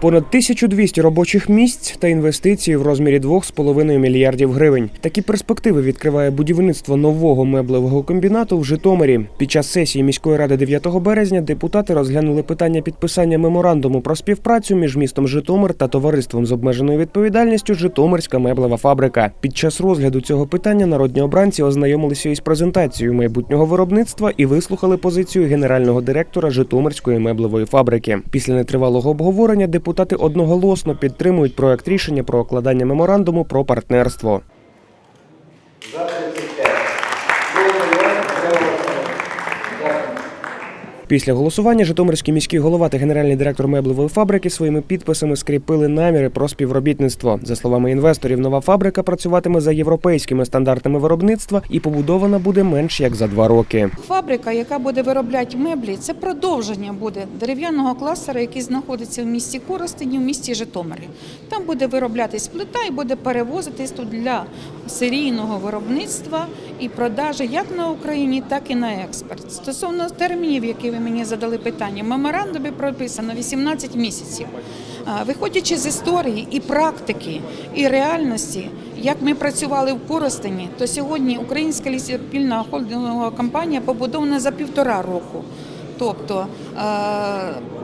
Понад 1200 робочих місць та інвестиції в розмірі 2,5 мільярдів гривень. Такі перспективи відкриває будівництво нового меблевого комбінату в Житомирі. Під час сесії міської ради 9 березня депутати розглянули питання підписання меморандуму про співпрацю між містом Житомир та товариством з обмеженою відповідальністю Житомирська меблева фабрика. Під час розгляду цього питання народні обранці ознайомилися із презентацією майбутнього виробництва і вислухали позицію генерального директора Житомирської меблевої фабрики. Після нетривалого обговорення депутати одноголосно підтримують проект рішення про укладання меморандуму про партнерство. Після голосування Житомирський міський голова та генеральний директор меблевої фабрики своїми підписами скріпили наміри про співробітництво. За словами інвесторів, нова фабрика працюватиме за європейськими стандартами виробництва і побудована буде менш як за два роки. Фабрика, яка буде виробляти меблі, це продовження буде дерев'яного кластера, який знаходиться в місті Коростені, в місті Житомирі. Там буде вироблятись плита і буде перевозитись тут для серійного виробництва і продажі як на Україні, так і на експорт. Стосовно термінів, які ви мені задали питання, в меморандумі прописано 18 місяців. Виходячи з історії і практики, і реальності, як ми працювали в Коростені, то сьогодні українська лісопільна холдингова компанія побудована за півтора року. Тобто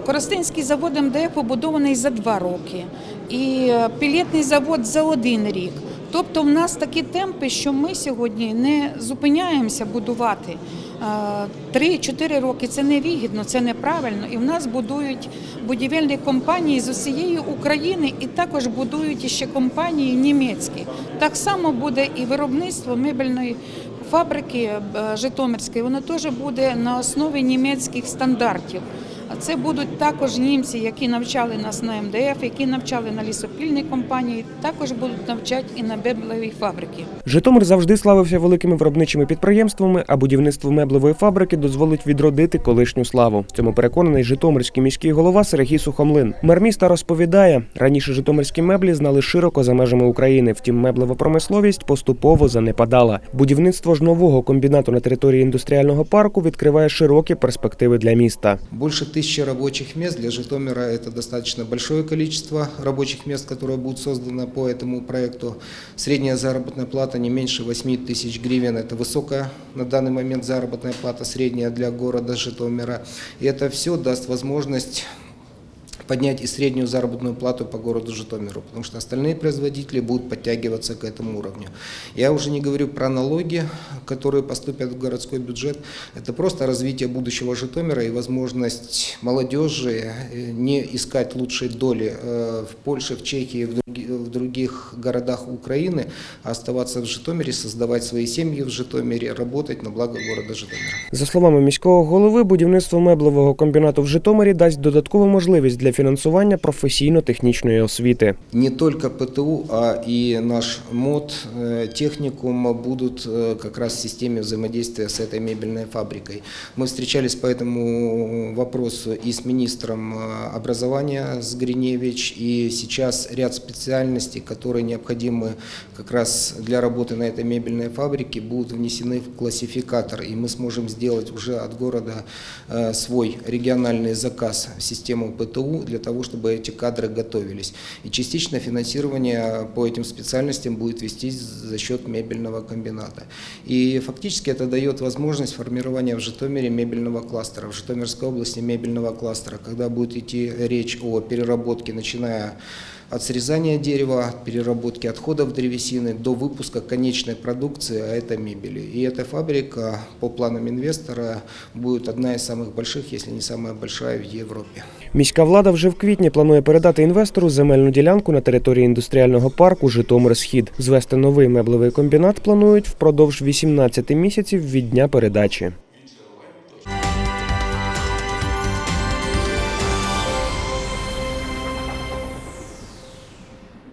Коростенський завод МДФ побудований за два роки, і пілетний завод за один рік. Тобто, в нас такі темпи, що ми сьогодні не зупиняємося будувати. Е, 3-4 роки це невигідно, це неправильно. І в нас будують будівельні компанії з усієї України, і також будують ще компанії німецькі. Так само буде і виробництво мебельної фабрики е, Житомирської. Воно теж буде на основі німецьких стандартів. А це будуть також німці, які навчали нас на МДФ, які навчали на лісопільній компанії, також будуть навчати і на меблевій фабрики. Житомир завжди славився великими виробничими підприємствами, а будівництво меблевої фабрики дозволить відродити колишню славу. Цьому переконаний Житомирський міський голова Сергій Сухомлин. Мер міста розповідає, раніше житомирські меблі знали широко за межами України. Втім, меблева промисловість поступово занепадала. Будівництво ж нового комбінату на території індустріального парку відкриває широкі перспективи для міста. Больше тысячи рабочих мест. Для Житомира это достаточно большое количество рабочих мест, которые будут созданы по этому проекту. Средняя заработная плата не меньше 8 тысяч гривен. Это высокая на данный момент заработная плата, средняя для города Житомира. И это все даст возможность поднять и среднюю заработную плату по городу Житомиру, потому что остальные производители будут подтягиваться к этому уровню. Я уже не говорю про налоги, которые поступят в городской бюджет. Это просто развитие будущего Житомира и возможность молодежи э, не искать лучшей доли э, в Польше, в Чехии, в други- в других городах Украины, а оставаться в Житомире, создавать свои семьи в Житомире, работать на благо города Житомира. За словами міського голови, будівництво меблевого комбінату в Житомирі дасть додаткову можливість для фінансування професійно-технічної освіти. не только ПТУ, а и наш МОД, э, техникум будут э, как раз в системе взаимодействия с этой мебельной фабрикой. Мы встречались по этому вопросу и с министром э, образования с Гриневич, и сейчас ряд специальностей, которые необходимы как раз для работы на этой мебельной фабрике, будут внесены в классификатор, и мы сможем сделать уже от города э, свой региональный заказ в систему ПТУ для того, чтобы эти кадры готовились. И частично финансирование по этим специальностям будет вестись за счет мебельного комбината. И фактически это дает возможность формирования в Житомире мебельного кластера, в Житомирской области мебельного кластера, когда будет идти речь о переработке, начиная от срезания дерева, от переработки отходов древесины до выпуска конечной продукции, а это мебели. И эта фабрика по планам инвестора будет одна из самых больших, если не самая большая в Европе. Міська влада вже в квітні планує передати інвестору земельну ділянку на території індустріального парку Житомир Схід. Звести новий меблевий комбінат планують впродовж 18 місяців від дня передачі.